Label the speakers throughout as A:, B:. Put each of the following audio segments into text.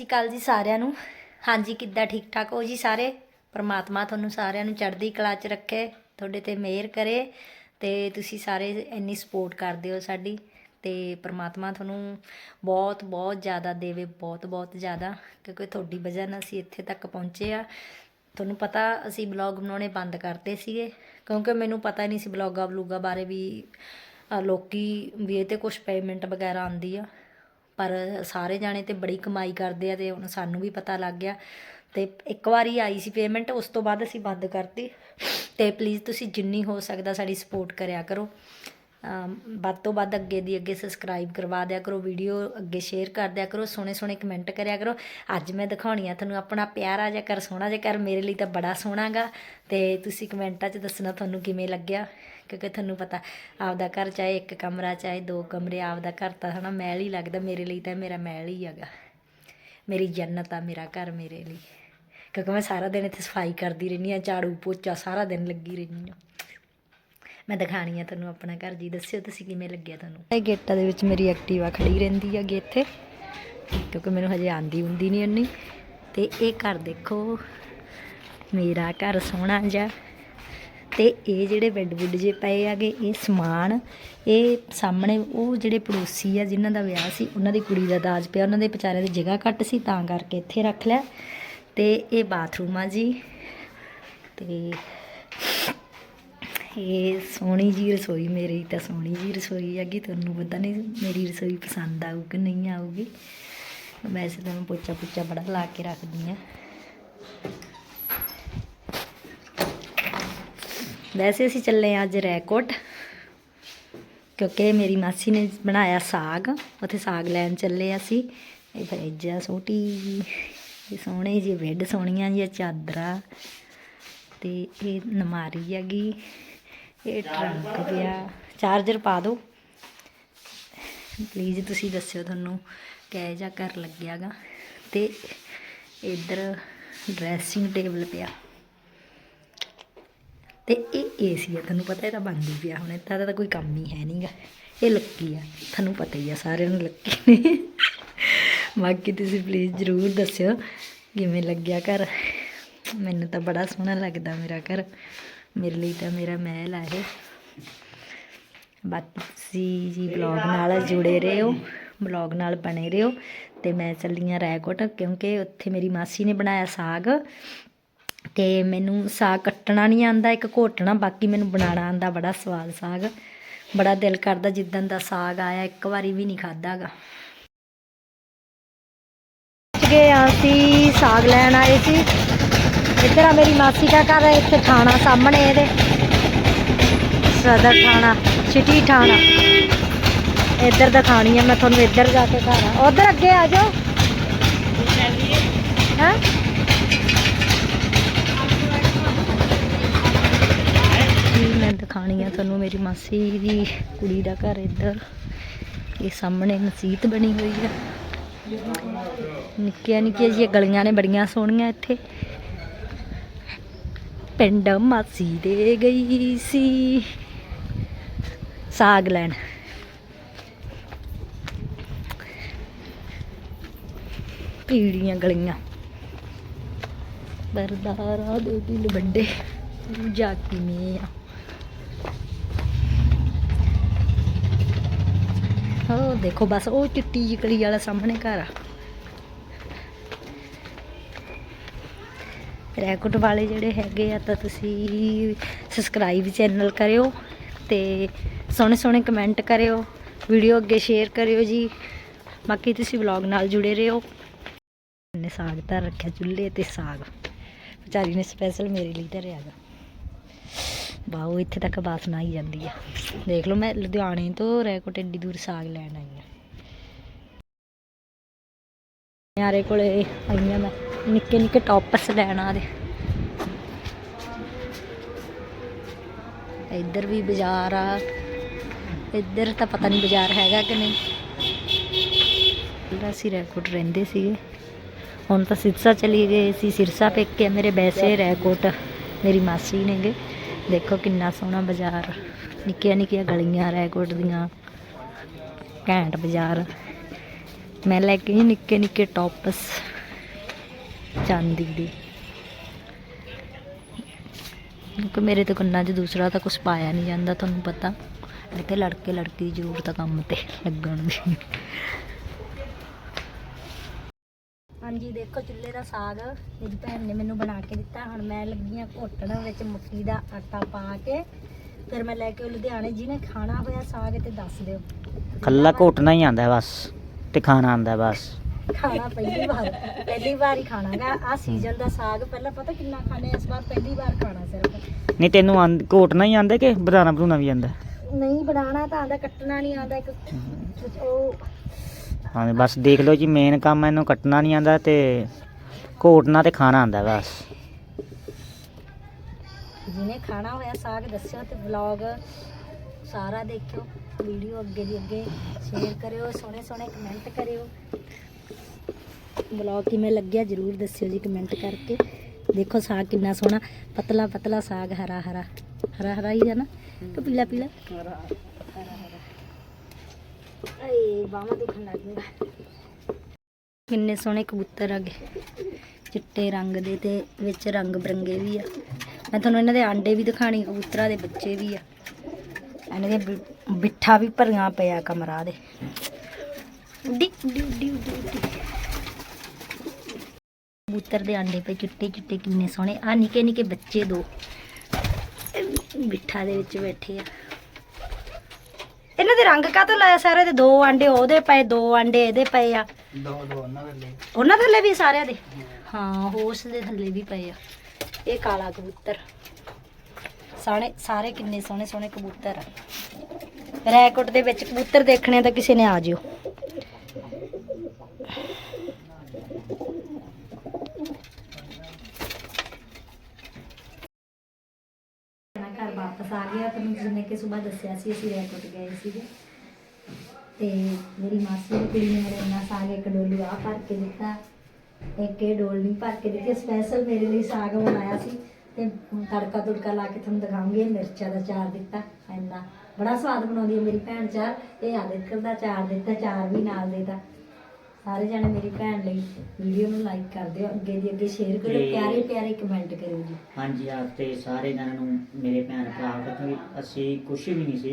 A: ਸਤਿ ਸ਼੍ਰੀ ਅਕਾਲ ਜੀ ਸਾਰਿਆਂ ਨੂੰ। ਹਾਂਜੀ ਕਿੱਦਾਂ ਠੀਕ ਠਾਕ ਹੋ ਜੀ ਸਾਰੇ? ਪਰਮਾਤਮਾ ਤੁਹਾਨੂੰ ਸਾਰਿਆਂ ਨੂੰ ਚੜ੍ਹਦੀ ਕਲਾ 'ਚ ਰੱਖੇ ਤੁਹਾਡੇ ਤੇ ਮਿਹਰ ਕਰੇ ਤੇ ਤੁਸੀਂ ਸਾਰੇ ਇੰਨੀ ਸਪੋਰਟ ਕਰਦੇ ਹੋ ਸਾਡੀ ਤੇ ਪ੍ਰਮਾਤਮਾ ਤੁਹਾਨੂੰ ਬਹੁਤ ਬਹੁਤ ਜ਼ਿਆਦਾ ਦੇਵੇ ਬਹੁਤ ਬਹੁਤ ਜ਼ਿਆਦਾ ਕਿਉਂਕਿ ਤੁਹਾਡੀ ਵਜ੍ਹਾ ਨਾਲ ਅਸੀਂ ਇੱਥੇ ਤੱਕ ਪਹੁੰਚੇ ਆ। ਤੁਹਾਨੂੰ ਪਤਾ ਅਸੀਂ ਬਲੌਗ ਬਣਾਉਣੇ ਬੰਦ ਕਰਤੇ ਸੀਗੇ ਕਿਉਂਕਿ ਮੈਨੂੰ ਪਤਾ ਨਹੀਂ ਸੀ ਬਲੌਗਾ ਬਲੂਗਾ ਬਾਰੇ ਵੀ ਅ, ਲੋਕੀ ਵੀ ਇਹ ਤੇ ਕੁਝ ਪੇਮੈਂਟ ਵਗੈਰਾ ਆਉਂਦੀ ਆ। ਪਰ ਸਾਰੇ ਜਾਣੇ ਤੇ ਬੜੀ ਕਮਾਈ ਕਰਦੇ ਆ ਤੇ ਹੁਣ ਸਾਨੂੰ ਵੀ ਪਤਾ ਲੱਗ ਗਿਆ। ਤੇ ਇੱਕ ਵਾਰੀ ਆਈ ਸੀ ਪੇਮੈਂਟ ਉਸ ਤੋਂ ਬਾਅਦ ਅਸੀਂ ਬੰਦ ਕਰਤੀ। ਤੇ ਪਲੀਜ਼ ਤੁਸੀਂ ਜਿੰਨੀ ਹੋ ਸਕਦਾ ਸਾਡੀ ਸਪੋਰਟ ਕਰਿਆ ਕਰੋ। ਵੱਧ ਤੋਂ ਵੱਧ ਅੱਗੇ ਦੀ ਅੱਗੇ ਸਬਸਕ੍ਰਾਈਬ ਕਰਵਾ ਦਿਆ ਕਰੋ ਵੀਡੀਓ ਅੱਗੇ ਸ਼ੇਅਰ ਕਰ ਦਿਆ ਕਰੋ, ਸੋਹਣੇ ਸੋਹਣੇ ਕਮੈਂਟ ਕਰਿਆ ਕਰੋ। ਅੱਜ ਮੈਂ ਦਿਖਾਉਣੀ ਆ ਤੁਹਾਨੂੰ ਆਪਣਾ ਪਿਆਰਾ ਜਿਹਾ ਘਰ, ਸੋਹਣਾ ਜਿਹਾ ਘਰ, ਮੇਰੇ ਲਈ ਤਾਂ ਬੜਾ ਸੋਹਣਾਗਾ ਤੇ ਤੁਸੀਂ ਕਮੈਂਟਾਂ 'ਚ ਦੱਸਣਾ ਤੁਹਾਨੂੰ ਕਿਵੇਂ ਲੱਗਿਆ। ਕਿਉਂਕਿ ਤੁਹਾਨੂੰ ਪਤਾ ਆਪਦਾ ਘਰ ਚਾਹੇ ਇੱਕ ਕਮਰਾ, ਚਾਹੇ ਦੋ ਕਮਰੇ, ਆਪਦਾ ਘਰ ਤਾਂ ਹਨਾ ਮਹਿਲ ਹੀ ਲੱਗਦਾ, ਮੇਰੇ ਲਈ ਤਾਂ ਮੇਰਾ ਮਹਿਲ ਹੀ ਹੈਗਾ। ਮੇਰੀ ਜੰਨਤ ਆ, ਮੇਰਾ ਘਰ ਮੇਰੇ ਲਈ। ਕਿਉਂਕਿ ਮੈਂ ਸਾਰਾ ਦਿਨ ਇੱਥੇ ਸਫ਼ਾਈ ਕਰਦੀ ਰਹਿੰਦੀ ਆ ਝਾੜੂ ਪੋਚਾ ਸਾਰਾ ਦਿਨ ਲੱਗੀ ਰਹਿੰਦੀ ਆ ਮੈਂ ਦਿਖਾਣੀ ਆ ਤੁਹਾਨੂੰ ਆਪਣਾ ਘਰ, ਜੀ ਦੱਸਿਓ ਤੁਸੀਂ ਕਿਵੇਂ ਲੱਗਿਆ ਤੁਹਾਨੂੰ? ਇਹ ਗੇਟਾਂ ਦੇ ਵਿੱਚ ਮੇਰੀ ਐਕਟਿਵਾ ਖੜੀ ਰਹਿੰਦੀ ਹੈਗੀ ਇੱਥੇ, ਕਿਉਂਕਿ ਮੈਨੂੰ ਹਜੇ ਆਂਦੀ ਹੁੰਦੀ ਨਹੀਂ ਇੰਨੀ। ਤੇ ਇਹ ਘਰ ਦੇਖੋ, ਮੇਰਾ ਘਰ ਸੋਹਣਾ ਜਿਹਾ। ਤੇ ਇਹ ਜਿਹੜੇ ਬੈੱਡ ਬੁੱਡ ਜੇ ਪਏ ਆਗੇ ਇਹ ਸਮਾਨ, ਇਹ ਸਾਹਮਣੇ ਉਹ ਜਿਹੜੇ ਪੜੋਸੀ ਆ ਜਿਨ੍ਹਾਂ ਦਾ ਵਿਆਹ ਸੀ, ਉਹਨਾਂ ਦੀ ਕੁੜੀ ਦਾ ਦਾਜ ਪਿਆ, ਉਹਨਾਂ ਦੇ ਵਿਚਾਰਿਆਂ ਦੀ ਜਗ੍ਹਾ ਘੱਟ ਸੀ, ਤਾਂ ਕਰਕੇ ਇੱਥੇ ਰੱਖ ਲਿਆ। ਤੇ ਇਹ ਬਾਥਰੂਮ ਆ ਜੀ। ਤੇ ਇਹ ਸੋਹਣੀ ਜੀ ਰਸੋਈ, ਮੇਰੀ ਤਾਂ ਸੋਹਣੀ ਜੀ ਰਸੋਈ ਹੈਗੀ, ਤੁਹਾਨੂੰ ਪਤਾ ਨਹੀਂ ਮੇਰੀ ਰਸੋਈ ਪਸੰਦ ਆਊ ਕਿ ਨਹੀਂ ਆਊਗੀ। ਵੈਸੇ ਤਾਂ ਮੈਂ ਪੋਚਾ ਪੁੱਚਾ ਬੜਾ ਲਾ ਕੇ ਰੱਖਦੀ ਆ ਵੈਸੇ ਅਸੀਂ ਚੱਲੇ ਹਾਂ ਅੱਜ ਰੈਕੋਟ ਕਿਉਂਕਿ ਮੇਰੀ ਮਾਸੀ ਨੇ ਬਣਾਇਆ ਸਾਗ ਉੱਥੇ ਸਾਗ ਲੈਣ ਚੱਲੇ ਅਸੀਂ। ਇਹ ਫਰਿੱਜ ਆ ਛੋਟੀ ਜਿਹੀ, ਇਹ ਸੋਹਣੇ ਜੀ ਬੈੱਡ ਸੋਹਣੀਆਂ ਜੀ ਚਾਦਰਾਂ ਤੇ ਇਹ ਨਮਾਰੀ ਹੈਗੀ ਇਹ ਟਰੰਕ ਪਿਆ। ਚਾਰਜਰ ਪਾ ਦਿਓ ਪਲੀਜ਼ ਤੁਸੀਂ ਦੱਸਿਓ ਤੁਹਾਨੂੰ ਕਹਿ ਜਿਹਾ ਘਰ ਲੱਗਿਆਗਾ। ਤੇ ਇੱਧਰ ਡਰੈਸਿੰਗ ਟੇਬਲ ਪਿਆ। ਤੇ ਇਹ ਏਸੀ ਆ, ਤੁਹਾਨੂੰ ਪਤਾ ਇਹ ਤਾਂ ਬੰਦ ਹੀ ਪਿਆ ਹੁਣ ਇੱਦਾਂ ਦਾ ਤਾਂ ਕੋਈ ਕੰਮ ਹੀ ਹੈ ਨਹੀਂਗਾ ਇਹ ਲੱਕੀ ਆ, ਤੁਹਾਨੂੰ ਪਤਾ ਹੀ ਆ, ਸਾਰਿਆਂ ਨੂੰ ਲੱਕੀ ਨੇ। ਬਾਕੀ ਤੁਸੀਂ ਪਲੀਜ਼ ਜ਼ਰੂਰ ਦੱਸਿਓ, ਕਿਵੇਂ ਲੱਗਿਆ ਘਰ? ਮੈਨੂੰ ਤਾਂ ਬੜਾ ਸੋਹਣਾ ਲੱਗਦਾ ਮੇਰਾ ਘਰ। ਮੇਰੇ ਲਈ ਤਾਂ ਮੇਰਾ ਮਹਿਲ ਆ ਇਹ। ਬਾਕੀ ਤੁਸੀਂ ਜੀ ਬਲੌਗ ਨਾਲ ਜੁੜੇ ਰਹੋ ਬਲੌਗ ਨਾਲ ਬਣੇ ਰਹੋ। ਤੇ ਮੈਂ ਚੱਲੀ ਹਾਂ ਰੈਕੋਟ ਕਿਉਂਕਿ ਉੱਥੇ ਮੇਰੀ ਮਾਸੀ ਨੇ ਬਣਾਇਆ ਸਾਗ। ਤੇ ਮੈਨੂੰ ਸਾਗ ਕੱਟਣਾ ਨਹੀਂ ਆਂਦਾ ਇੱਕ ਘੋਟਣਾ, ਬਾਕੀ ਮੈਨੂੰ ਬਣਾਉਣਾ ਆਂਦਾ ਬੜਾ ਸਵਾਦ ਸਾਗ। ਬੜਾ ਦਿਲ ਕਰਦਾ ਜਿੱਦਣ ਦਾ ਸਾਗ ਆਇਆ, ਇੱਕ ਵਾਰੀ ਵੀ ਨਹੀਂ ਖਾਦਾਗਾ ਗਏ ਅਸੀਂ ਸਾਗ ਲੈਣ ਆਏ ਸੀ। ਇੱਧਰ ਆ ਮੇਰੀ ਮਾਸੀ ਦਾ ਘਰ ਹੈ ਇੱਥੇ ਥਾਣਾ ਸਾਹਮਣੇ ਇਹਦੇ। ਸਦਰ ਥਾਣਾ ਸਿਟੀ ਥਾਣਾ। ਇੱਧਰ ਦਿਖਾਣੀ ਆ, ਮੈਂ ਤੁਹਾਨੂੰ ਇੱਧਰ ਜਾ ਕੇ ਘਰ ਆ ਉਧਰ ਅੱਗੇ ਆ ਜਾਓ। ਹਾਂ? ਦਿਖਾਣੀ ਆ ਤੁਹਾਨੂੰ ਮੇਰੀ ਮਾਸੀ ਦੀ ਕੁੜੀ ਦਾ ਘਰ ਇੱਧਰ। ਇਹ ਸਾਹਮਣੇ ਮਸਜਿਦ ਬਣੀ ਹੋਈ ਆ ਨਿੱਕੀਆਂ ਨਿੱਕੀਆਂ ਜਿਹੀਆਂ ਗਲੀਆਂ ਨੇ, ਬੜੀਆਂ ਸੋਹਣੀਆਂ ਇੱਥੇ। ਪਿੰਡ ਮਾਸੀ ਦੇ ਗਈ ਸੀ। ਸਾਗ ਲੈਣ। ਪੀੜੀਆਂ ਗਲੀਆਂ। ਬਰਦਾਰਾ ਦੇ ਦਿਲ ਵੱਡੇ। ਜਾ ਮੇ ਆ? ਉਹ ਦੇਖੋ ਬਸ ਉਹ ਚਿੱਟੀ ਜਿਹੀ ਕਲੀ ਵਾਲਾ ਸਾਹਮਣੇ ਘਰ ਆ। ਰੈਕੋਟ ਵਾਲੇ ਜਿਹੜੇ ਹੈਗੇ ਆ ਤਾਂ ਤੁਸੀਂ ਸਬਸਕ੍ਰਾਈਬ ਚੈਨਲ ਕਰਿਓ ਤੇ ਸੋਹਣੇ ਸੋਹਣੇ ਕਮੈਂਟ ਕਰਿਓ ਵੀਡੀਓ ਅੱਗੇ ਸ਼ੇਅਰ ਕਰਿਓ ਜੀ। ਬਾਕੀ ਤੁਸੀਂ ਵਲੌਗ ਨਾਲ ਜੁੜੇ ਰਹੋ। ਨੇ ਸਾਗ ਧਰ ਰੱਖਿਆ ਚੁੱਲ੍ਹੇ ਤੇ ਸਾਗ। ਵਿਚਾਰੀ ਨੇ ਸਪੈਸ਼ਲ ਮੇਰੇ ਲਈ ਧਰਿਆ ਗਾ। ਬਾਹੋ, ਇੱਥੇ ਤੱਕ ਬਾਸਨਾ ਆਈ ਜਾਂਦੀ ਆ। ਦੇਖ ਲਓ, ਮੈਂ ਲੁਧਿਆਣੇ ਤੋਂ ਰੈਕੋਟ ਏਡੀ ਦੂਰ ਸਾਗ ਲੈਣ ਆਈ ਆ। ਯਾਰੇ ਕੋਲੇ ਆਈਆਂ ਮੈਂ। ਨਿੱਕੇ ਨਿੱਕੇ ਟੌਪਸ ਲੈਣ ਆ ਦੇ। ਇੱਧਰ ਵੀ ਬਾਜ਼ਾਰ ਆ। ਇੱਧਰ ਤਾਂ ਪਤਾ ਨਹੀਂ ਬਾਜ਼ਾਰ ਹੈਗਾ ਕਿ ਨਹੀਂ। ਪਹਿਲਾਂ ਅਸੀਂ ਰੈਕੋਟ ਰਹਿੰਦੇ ਸੀਗੇ। ਹੁਣ ਤਾਂ ਸਿਰਸਾ ਚਲੀ ਗਏ ਸੀ। ਸਿਰਸਾ ਪੇਕੇ ਮੇਰੇ ਵੈਸੇ ਰੈਕੋਟ। ਮੇਰੀ ਮਾਸੀ ਨੇਗੇ। ਦੇਖੋ ਕਿੰਨਾ ਸੋਹਣਾ ਬਾਜ਼ਾਰ। ਨਿੱਕੀਆਂ ਨਿੱਕੀਆਂ ਗਲੀਆਂ ਰੈਕੋਟ ਦੀਆਂ, ਘੈਂਟ ਬਾਜ਼ਾਰ। ਮੈਂ ਲੈ ਕੇ ਨਿੱਕੇ ਨਿੱਕੇ ਟੌਪਸ ਚਾਂਦੀ ਦੇ। ਕਿਉਂਕਿ ਮੇਰੇ ਤੇ ਕੰਨਾਂ 'ਚ ਦੂਸਰਾ ਤਾਂ ਕੁਝ ਪਾਇਆ ਨਹੀਂ ਜਾਂਦਾ, ਤੁਹਾਨੂੰ ਪਤਾ। ਇੱਥੇ ਲੜਕੇ ਲੜਕੀ ਦੀ ਜ਼ਰੂਰਤ ਕੰਮ ਤੇ ਲੱਗਣ ਦੀ। ਹਾਂਜੀ ਦੇਖੋ ਚੁੱਲ੍ਹੇ ਦਾ ਸਾਗ ਮੇਰੀ ਭੈਣ ਨੇ ਮੈਨੂੰ ਬਣਾ ਕੇ ਦਿੱਤਾ। ਹੁਣ ਮੈਂ ਲੱਗੀ ਆ ਘੋਟਣ ਵਿੱਚ ਮੱਕੀ ਦਾ ਆਟਾ ਪਾ ਕੇ। ਫਿਰ ਮੈਂ ਲੈ ਕੇ ਲੁਧਿਆਣੇ ਜਿਹਨੇ ਖਾਣਾ ਹੋਇਆ ਸਾਗ ਤੇ ਦੱਸ ਦਿਓ।
B: ਕੱਲਾ ਘੋਟਣਾ ਹੀ ਆਂਦਾ ਬਸ ਤੇ ਖਾਣਾ ਆਂਦਾ ਬਸ।
A: ਖਾਣਾ ਪਹਿਲੀ ਵਾਰ ਪਹਿਲੀ ਵਾਰ ਹੀ ਖਾਣਾਗਾ ਆ ਸੀਜ਼ਨ ਦਾ ਸਾਗ ਪਹਿਲਾਂ ਪਤਾ ਕਿੰਨਾ ਖਾਣੇ ਇਸ ਵਾਰ ਪਹਿਲੀ ਵਾਰ ਖਾਣਾ ਸਿਰਫ।
B: ਨਹੀਂ ਤੈਨੂੰ ਆਂ- ਘੋਟਣਾ ਹੀ ਆਂਦਾ ਕਿ ਬਣਾਉਣਾ ਬਣਾਉਣਾ ਵੀ ਆਂਦਾ?
A: ਨਹੀਂ ਬਣਾਉਣਾ ਤਾਂ ਆਂਦਾ ਕੱਟਣਾ ਨਹੀਂ ਆਂਦਾ ਇੱਕ ਉਹ।
B: ਹਾਂ ਬਸ ਦੇਖ ਲਓ ਜੀ ਮੇਨ ਕੰਮ ਇਹਨੂੰ ਕੱਟਣਾ ਨਹੀਂ ਆਂਦਾ ਤੇ ਘੋਟਣਾ ਤੇ ਖਾਣਾ ਆਂਦਾ ਬਸ।
A: ਜਿਹਨੇ ਖਾਣਾ ਹੋਇਆ ਸਾਗ ਦੱਸਿਓ ਤੇ ਵਲੌਗ ਸਾਰਾ ਦੇਖਿਓ ਵੀਡੀਓ ਅੱਗੇ ਦੀ ਅੱਗੇ ਸ਼ੇਅਰ ਕਰਿਓ ਸੋਹਣੇ ਸੋਹਣੇ ਕਮੈਂਟ ਕਰਿਓ। ਵਲੌਗ ਕਿਵੇਂ ਲੱਗਿਆ ਜਰੂਰ ਦੱਸਿਓ ਜੀ ਕਮੈਂਟ ਕਰਕੇ। ਦੇਖੋ ਸਾਗ ਕਿੰਨਾ ਸੋਹਣਾ ਪਤਲਾ ਪਤਲਾ ਸਾਗ ਹਰਾ ਹਰਾ ਹਰਾ ਹਰਾ ਹੀ ਹੈ ਨਾ। ਦੁਖਣ ਲੱਗ ਗਈਆਂ ਕਿੰਨੇ ਸੋਹਣੇ ਕਬੂਤਰ ਆਗੇ ਚਿੱਟੇ ਰੰਗ ਦੇ ਤੇ ਵਿੱਚ ਰੰਗ ਬਰੰਗੇ ਵੀ ਆ ਮੈਂ ਤੁਹਾਨੂੰ ਇਹਨਾਂ ਦੇ ਆਂਡੇ ਵੀ ਦਿਖਾਣੀ ਕਬੂਤਰਾਂ ਦੇ ਬੱਚੇ ਵੀ ਆ ਇਹਨਾਂ ਦੇ ਬਿੱਠਾ ਵੀ ਭਰੀਆਂ ਪਿਆ ਕਮਰਾ ਦੇ ਉੱਡੀ ਉੱਡੀ ਉੱਡੀ ਉੱਡੀ ਕਬੂਤਰ ਦੇ ਆਂਡੇ ਪਏ ਚਿੱਟੇ ਚਿੱਟੇ ਕਿੰਨੇ ਸੋਹਣੇ ਆ ਨਿੱਕੇ ਨਿੱਕੇ ਬੱਚੇ ਦੋ ਬਿੱਠਾ ਦੇ ਵਿੱਚ ਬੈਠੇ ਆ। ਇਹਨਾਂ ਦੇ ਰੰਗ ਕਾਹਤੋਂ ਲਾਇਆ ਸਾਰੇ ਦੇ? ਦੋ ਆਂਡੇ ਉਹਦੇ ਪਏ ਦੋ ਆਂਡੇ ਇਹਦੇ ਪਏ ਆ।
B: ਦੋ ਦੋ ਉਹਨਾਂ ਦੇ
A: ਉਹਨਾਂ ਥੱਲੇ ਵੀ ਸਾਰਿਆਂ ਦੇ? ਹਾਂ ਹੋਸ ਦੇ ਥੱਲੇ ਵੀ ਪਏ ਆ। ਇਹ ਕਾਲਾ ਕਬੂਤਰ। ਸਾਰੇ ਸਾਰੇ ਕਿੰਨੇ ਸੋਹਣੇ ਸੋਹਣੇ ਕਬੂਤਰ ਆ। ਰੈਕੋਟ ਦੇ ਵਿੱਚ ਕਬੂਤਰ ਦੇਖਣੇ ਤਾਂ ਕਿਸੇ ਨੇ ਆ ਜਿਓ ਘਰ ਵਾਪਸ ਆ ਗਿਆ ਤੁਹਾਨੂੰ ਜਿਵੇਂ ਦੱਸਿਆ ਸੀ, ਅਸੀਂ ਰੈਕੋਟ ਗਏ ਸੀਗੇ। ਤੇ ਮੇਰੀ ਮਾਸੀ ਦੀ ਕੁੜੀ ਨੇ ਮੇਰੇ ਇੰਨਾ ਸਾਗ ਇੱਕ ਡੋਲੂ ਆ ਭਰ ਕੇ ਦਿੱਤਾ। ਇੱਕ ਇਹ ਡੋਲਣੀ ਭਰ ਕੇ ਦਿੱਤੀ ਸਪੈਸ਼ਲ ਮੇਰੇ ਲਈ ਸਾਗ ਬਣਾਇਆ ਸੀ। ਤੇ ਤੜਕਾ ਤੁੜਕਾ ਲਾ ਕੇ ਤੁਹਾਨੂੰ ਦਿਖਾਉਂਗੀ ਮਿਰਚਾਂ ਦਾ ਚਾਰ ਦਿੱਤਾ, ਇੰਨਾ ਬੜਾ ਸਵਾਦ ਬਣਾਉਂਦੀ ਹੈ ਮੇਰੀ ਭੈਣ ਚਾਰ। ਇਹ ਆਦਿਤਕਰ ਦਾ ਚਾਰ ਦਿੱਤਾ, ਚਾਰ ਵੀ ਨਾਲ ਦੇਤਾ। ਸਾਰੇ ਜਣੇ ਮੇਰੀ ਭੈਣ ਲਈ ਵੀਡੀਓ ਨੂੰ ਲਾਈਕ ਕਰ ਦਿਓ ਅੱਗੇ ਦੀ ਅੱਗੇ ਸ਼ੇਅਰ ਕਰੋ
B: ਤੇ-
A: ਪਿਆਰੇ ਪਿਆਰੇ ਕਮੈਂਟ ਕਰਿਓ ਜੀ।
B: ਹਾਂਜੀ ਆਪ ਤੇ ਸਾਰੇ ਜਣਾਂ ਨੂੰ ਮੇਰੇ ਭੈਣ ਭਰਾ ਕਿਉਂਕਿ ਅਸੀਂ ਕੁਛ ਵੀ ਨਹੀਂ ਸੀ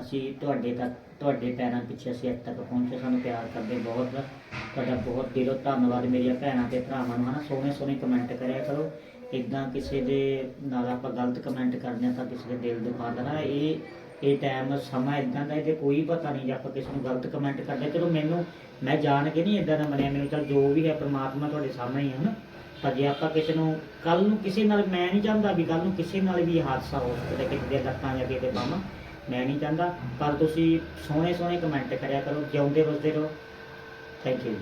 B: ਅਸੀਂ ਤੁਹਾਡੇ ਤੱਕ ਤੁਹਾਡੇ ਪੈਰਾਂ ਪਿੱਛੇ ਅਸੀਂ ਇੱਥੇ ਤੱਕ ਪਹੁੰਚੇ ਸਾਨੂੰ ਪਿਆਰ ਕਰਦੇ ਬਹੁਤ ਤੁਹਾਡਾ ਬਹੁਤ ਦਿਲੋਂ ਧੰਨਵਾਦ ਮੇਰੀਆਂ ਭੈਣਾਂ ਤੇ ਭਰਾਵਾਂ ਨੂੰ ਹਨਾ? ਸੋਹਣੇ ਸੋਹਣੇ ਕਮੈਂਟ ਕਰਿਆ ਕਰੋ। ਇਦਾਂ ਕਿਸੇ ਦੇ ਨਾਲ ਆਪਾਂ ਗਲਤ ਕਮੈਂਟ ਕਰਦੇ ਹਾਂ ਤਾਂ ਕਿਸੇ ਦੇ ਦਿਲ ਦੁਖਾਉਂਦਾ ਨਾ ਇਹ ਇਹ ਟਾਈਮ ਸਮਾਂ ਇਦਾਂ ਦਾ ਇਹਦੇ ਕੋਈ ਪਤਾ ਨਹੀਂ ਜੇ ਆਪਾਂ ਕਿਸੇ ਨੂੰ ਗਲਤ ਕਮੈਂਟ ਕਰਦੇ ਚਲੋ ਮੈਨੂੰ, ਮੈਂ ਜਾਣ ਕੇ ਨਹੀਂ ਇਦਾਂ ਦਾ ਮੰਨਿਆ, ਮੈਨੂੰ ਚਲ ਜੋ ਵੀ ਹੈ ਪ੍ਰਮਾਤਮਾ ਤੁਹਾਡੇ ਸਾਹਮਣੇ ਹੀ ਹੈ ਨਾ ਪਰ ਜੇ ਆਪਾਂ ਕਿਸੇ ਨੂੰ ਕੱਲ ਨੂੰ ਕਿਸੇ ਨਾਲ, ਮੈਂ ਨਹੀਂ ਚਾਹੁੰਦਾ ਵੀ ਕੱਲ ਨੂੰ ਕਿਸੇ ਨਾਲ ਵੀ ਹਾਦਸਾ ਹੋ ਸਕਦਾ ਕਿਸੇ ਦੇ ਲੱਤਾਂ ਜਾਂ ਕਿਸੇ ਦੇ ਬਾਹਾਂ ਮੈਂ ਨਹੀਂ ਚਾਹੁੰਦਾ, ਪਰ ਤੁਸੀਂ ਸੋਹਣੇ ਸੋਹਣੇ ਕਮੈਂਟ ਕਰਿਆ ਕਰੋ, ਜਿਉਂਦੇ ਵਸਦੇ ਰਹੋ। Thank you